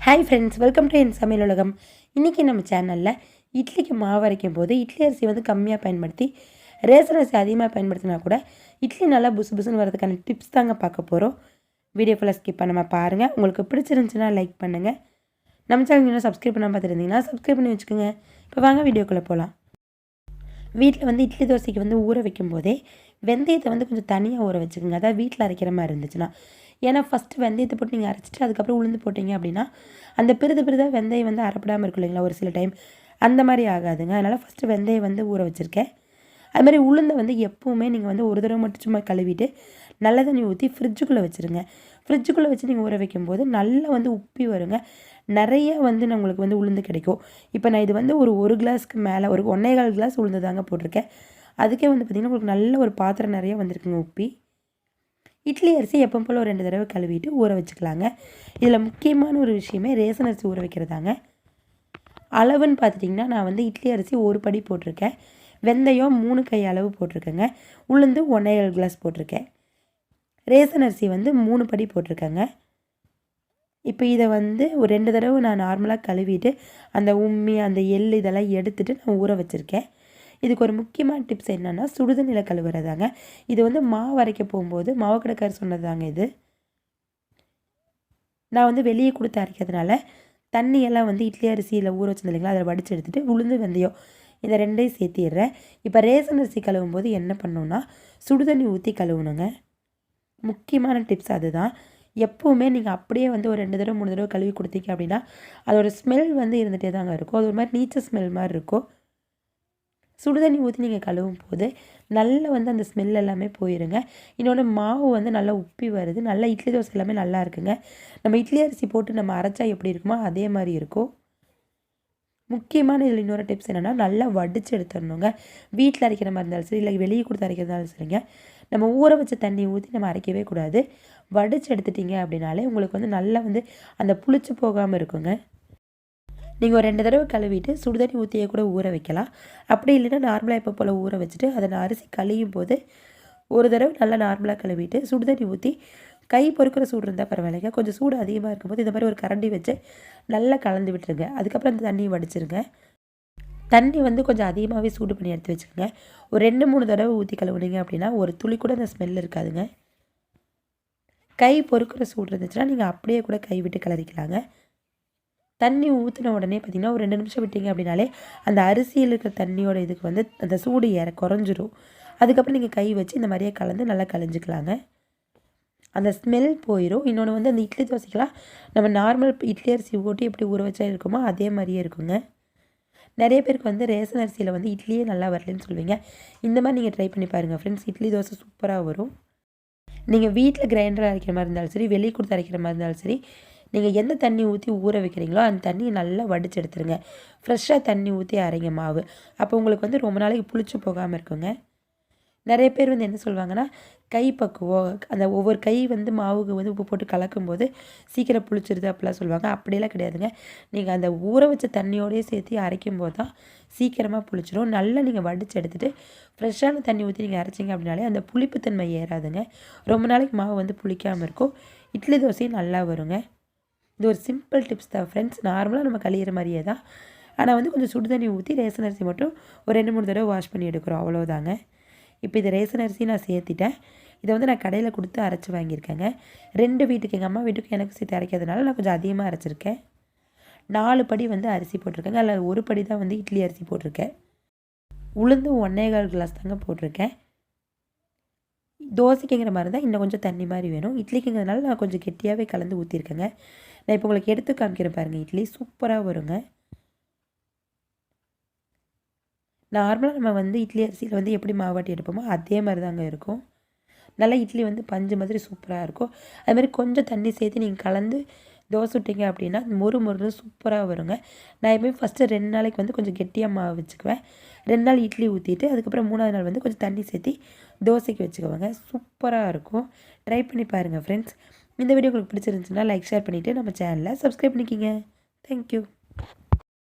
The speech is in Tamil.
ஹாய் ஃப்ரெண்ட்ஸ் வெல்கம் டு என் சமையல் உலகம். இன்றைக்கி நம்ம சேனலில் இட்லிக்கு மாவு அரைக்கும் போது இட்லி அரிசி வந்து கம்மியாக பயன்படுத்தி ரேசன் அரிசி அதிகமாக பயன்படுத்தினா கூட இட்லி நல்லா புசு புசுன்னு வரதுக்கான டிப்ஸ் தாங்க பார்க்க போகிறோம் வீடியோ ஃபுல்லாக ஸ்கிப் பண்ணாமல் பாருங்கள் உங்களுக்கு பிடிச்சிருந்துச்சுன்னா லைக் பண்ணுங்கள் நம்ம சேனல் இன்னும் சப்ஸ்கிரைப் பண்ணாமல் பார்த்துருந்தீங்கன்னா சப்ஸ்கிரைப் பண்ணி வச்சுக்கோங்க. இப்போ வாங்க வீடியோக்குள்ளே போகலாம் வீட்டில் வந்து இட்லி தோசைக்கு வந்து ஊற வைக்கும் போதே வெந்தயத்தை வந்து கொஞ்சம் தனியாக ஊற வச்சுக்கோங்க. அதாவது வீட்டில் அரைக்கிற மாதிரி இருந்துச்சுன்னா. ஏன்னா ஃபஸ்ட்டு வெந்தயத்தை போட்டு நீங்கள் அரைச்சிட்டு அதுக்கப்புறம் உளுந்து போட்டிங்க அப்படின்னா அந்த பிரிது பிரிதாக வெந்தயம் வந்து அரைப்படாமல் இருக்கும் இல்லைங்களா ஒரு சில டைம் அந்த மாதிரி ஆகாதுங்க. அதனால் ஃபஸ்ட்டு வெந்தயம் வந்து ஊற வச்சுருக்கேன். அது மாதிரி உளுந்தை வந்து எப்போவுமே நீங்கள் வந்து ஒரு தடவை மட்டும் சும்மா கழுவிட்டு நல்ல தண்ணி ஊற்றி ஃப்ரிட்ஜுக்குள்ளே வச்சுருங்க. ஃப்ரிட்ஜுக்குள்ளே வச்சு நீங்கள் ஊற வைக்கும்போது நல்லா வந்து உப்பி வருங்க. நிறைய வந்து நம்மளுக்கு வந்து உளுந்து கிடைக்கும். இப்போ நான் இது வந்து ஒரு ஒரு கிளாஸ்க்கு மேலே ஒரு ஒன்றே கால் கிளாஸ் உளுந்து தாங்க போட்டிருக்கேன். அதுக்கே வந்து பார்த்திங்கன்னா உங்களுக்கு நல்ல ஒரு பாத்திரம் நிறைய வந்திருக்குங்க உப்பி. இட்லி அரிசி எப்போ போல் ஒரு ரெண்டு தடவை கழுவிட்டு ஊற வச்சுக்கலாங்க. இதில் முக்கியமான ஒரு விஷயமே ரேசன் அரிசி ஊற வைக்கிறதாங்க. அளவுன்னு பார்த்துட்டிங்கன்னா நான் வந்து இட்லி அரிசி ஒரு படி போட்டிருக்கேன். வெந்தயம் மூணு கை அளவு போட்டிருக்கேங்க. உளுந்து ஒன்றே கிளாஸ் போட்டிருக்கேன். ரேசன் அரிசி வந்து மூணு படி போட்டிருக்கேங்க. இப்போ இதை வந்து ஒரு ரெண்டு தடவை நான் நார்மலாக கழுவிட்டு அந்த உம்மி அந்த எள் இதெல்லாம் எடுத்துகிட்டு நான் ஊற வச்சுருக்கேன். இதுக்கு ஒரு முக்கியமான டிப்ஸ் என்னென்னா சுடுதண்ணியில் கழுவுறதாங்க. இது வந்து மாவு அரைக்க போகும்போது மாவு கடைக்கார் சொன்னதாங்க இது. நான் வந்து வெளியே கொடுத்து அரைக்கிறதுனால தண்ணியெல்லாம் வந்து இட்லி அரிசியில் ஊற வச்சிருந்தேன் இல்லைங்களா அதில் வடித்து எடுத்துகிட்டு உளுந்து வெந்தயம் இந்த ரெண்டையும் சேர்த்திடுறேன். இப்போ ரேசன் அரிசி கழுவும் போது என்ன பண்ணணும்னா சுடுதண்ணி ஊற்றி கழுவணுங்க. முக்கியமான டிப்ஸ் அதுதான். எப்போவுமே நீங்கள் அப்படியே வந்து ஒரு ரெண்டு தடவை மூணு தடவை கழுவி கொடுத்தீங்க அப்படின்னா அதோட ஸ்மெல் வந்து இருந்துகிட்டே தாங்க இருக்கும். அது ஒரு மாதிரி நீச்சல் ஸ்மெல் மாதிரி இருக்கும். சுடுதண்ணி ஊற்றி நீங்கள் கழுவும் போது நல்லா வந்து அந்த ஸ்மெல் எல்லாமே போயிருங்க. இன்னொன்று மாவு வந்து நல்லா உப்பி வருது. நல்லா இட்லி தோசை எல்லாமே நல்லா இருக்குங்க. நம்ம இட்லி அரிசி போட்டு நம்ம அரைச்சா எப்படி இருக்குமோ அதே மாதிரி இருக்கும். முக்கியமான இதில் இன்னொரு டிப்ஸ் என்னென்னா நல்லா வடித்து எடுத்துடணுங்க. வீட்டில் அரைக்கிற மாதிரி இருந்தாலும் சரி இல்லை வெளியே கொடுத்து அரைக்கிறதாலும் சரிங்க. நம்ம ஊற வச்ச தண்ணி ஊற்றி நம்ம அரைக்கவே கூடாது. வடித்து எடுத்துட்டிங்க அப்படின்னாலே உங்களுக்கு வந்து நல்லா வந்து அந்த புளிச்சு போகாமல் இருக்குங்க. நீங்கள் ஒரு ரெண்டு தடவை கழுவிட்டு சுடுதண்ணி ஊற்றியே கூட ஊற வைக்கலாம். அப்படி இல்லைன்னா நார்மலாக எப்போ போல் ஊற வச்சுட்டு அதை நான் அரிசி கழியும் போது ஒரு தடவை நல்லா நார்மலாக கழுவிட்டு சுடுதண்ணி ஊற்றி கை பொறுக்கிற சூடு இருந்தால் பரவாயில்லைங்க. கொஞ்சம் சூடு அதிகமாக இருக்கும்போது இந்த மாதிரி ஒரு கரண்டி வச்சு நல்லா கலந்து விட்டுருங்க. அதுக்கப்புறம் அந்த தண்ணியை வடிச்சிருங்க. தண்ணி வந்து கொஞ்சம் அதிகமாகவே சூடு பண்ணி எடுத்து வச்சுக்கோங்க. ஒரு ரெண்டு மூணு தடவை ஊற்றி கழுவுனீங்க அப்படின்னா ஒரு துளி கூட அந்த ஸ்மெல் இருக்காதுங்க. கை பொறுக்கிற சூடு இருந்துச்சுன்னா நீங்கள் அப்படியே கூட கை விட்டு கலரிக்கலாங்க. தண்ணி ஊற்றின உடனே பார்த்திங்கன்னா ஒரு ரெண்டு நிமிஷம் விட்டிங்க அப்படின்னாலே அந்த அரிசியில் இருக்கிற தண்ணியோட இதுக்கு வந்து அந்த சூடு ஏற குறைஞ்சிரும். அதுக்கப்புறம் நீங்கள் கை வச்சு இந்த மாதிரியே கலந்து நல்லா கலைஞ்சிக்கலாங்க அந்த ஸ்மெல் போயிடும் இன்னொன்று வந்து அந்த இட்லி தோசைக்கெலாம் நம்ம நார்மல் இட்லி அரிசி போட்டு எப்படி ஊற வச்சா இருக்குமோ அதே மாதிரியே இருக்குங்க. நிறைய பேருக்கு வந்து ரேஷன் அரிசியில் வந்து இட்லியே நல்லா வரலன்னு சொல்லுவீங்க. இந்த மாதிரி நீங்கள் ட்ரை பண்ணி பாருங்கள் ஃப்ரெண்ட்ஸ் இட்லி தோசை சூப்பராக வரும். நீங்கள் வீட்டில் கிரைண்டர் அரைக்கிற மாதிரி இருந்தாலும் சரி வெளியே கொடுத்து அரைக்கிற மாதிரி இருந்தாலும் சரி நீங்கள் எந்த தண்ணி ஊற்றி ஊற வைக்கிறீங்களோ அந்த தண்ணியை நல்லா வடிச்சு எடுத்துருங்க. ஃப்ரெஷ்ஷாக தண்ணி ஊற்றி அரைங்க மாவு. அப்போ உங்களுக்கு வந்து ரொம்ப நாளைக்கு புளிச்சு போகாமல் இருக்குங்க. நிறைய பேர் வந்து என்ன சொல்லுவாங்கன்னா கை பக்குவம் அந்த ஒவ்வொரு கை வந்து மாவுக்கு வந்து உப்பு போட்டு கலக்கும்போது சீக்கிரம் புளிச்சிருது அப்படிலாம் சொல்லுவாங்க. அப்படியெல்லாம் கிடையாதுங்க. நீங்கள் அந்த ஊற வச்ச தண்ணியோடய சேர்த்து அரைக்கும் போது தான் சீக்கிரமாக புளிச்சிடும் நல்லா நீங்கள் வடித்து எடுத்துகிட்டு ஃப்ரெஷ்ஷான தண்ணி ஊற்றி நீங்கள் அரைச்சிங்க அப்படின்னாலே அந்த புளிப்புத்தன்மை ஏறாதுங்க. ரொம்ப நாளைக்கு மாவு வந்து புளிக்காமல் இருக்கும். இட்லி தோசையும் நல்லா வருங்க. இது ஒரு சிம்பிள் டிப்ஸ் தான் ஃப்ரெண்ட்ஸ். நார்மலாக நம்ம கழியிற மாதிரியே தான். ஆனால் வந்து கொஞ்சம் சுடு தண்ணி ஊற்றி ரேசன் அரிசி மட்டும் ஒரு ரெண்டு மூணு தடவை வாஷ் பண்ணி எடுக்கிறோம். அவ்வளோதாங்க இப்போ இது ரேசன் அரிசி நான் சேர்த்திட்டேன். இதை வந்து நான் கடையில் கொடுத்து அரைச்சி வாங்கியிருக்கேங்க. ரெண்டு வீட்டுக்கு எங்கள் அம்மா வீட்டுக்கு எனக்கு சேர்த்து அரைக்கிறதுனால நான் கொஞ்சம் அதிகமாக அரைச்சிருக்கேன். நாலு படி வந்து அரிசி போட்டிருக்கேங்க. அதில் ஒரு படி தான் வந்து இட்லி அரிசி போட்டிருக்கேன். உளுந்து ஒன்றே கால் கிளாஸ் தாங்க போட்டிருக்கேன். தோசைக்குங்கிற மாதிரி தான் இன்னும் கொஞ்சம் தண்ணி மாதிரி வேணும். இட்லிக்குங்கிறதுனால நான் கொஞ்சம் கெட்டியாகவே கலந்து ஊற்றிருக்கேங்க நான் இப்போ உங்களுக்கு எடுத்து காமிக்கிறேன் பாருங்கள் இட்லி சூப்பராக வருங்க. நார்மலாக நம்ம வந்து இட்லி அரிசியில் வந்து எப்படி மாவாட்டி எடுப்போமோ அதே மாதிரி தாங்க இருக்கும். நல்லா இட்லி வந்து பஞ்சு மாதிரி சூப்பராக இருக்கும். அது மாதிரி கொஞ்சம் தண்ணி சேர்த்து நீங்கள் கலந்து தோசை விட்டிங்க அப்படின்னா மொறு மொறுன்னு சூப்பராக வருங்க. நான் எப்பயும் ஃபஸ்ட்டு ரெண்டு நாளைக்கு வந்து கொஞ்சம் கெட்டியாக மாவு வச்சுக்குவேன். ரெண்டு நாள் இட்லி ஊற்றிட்டு அதுக்கப்புறம் மூணாவது நாள் வந்து கொஞ்சம் தண்ணி சேர்த்து தோசைக்கு வச்சுக்குவாங்க. சூப்பராக இருக்கும். ட்ரை பண்ணி பாருங்கள் ஃப்ரெண்ட்ஸ் இந்த வீடியோ உங்களுக்கு பிடிச்சிருந்துச்சுன்னா லைக் ஷேர் பண்ணிவிட்டு நம்ம சேனலை சப்ஸ்கிரைப் பண்ணிக்கிங்க. தேங்க்யூ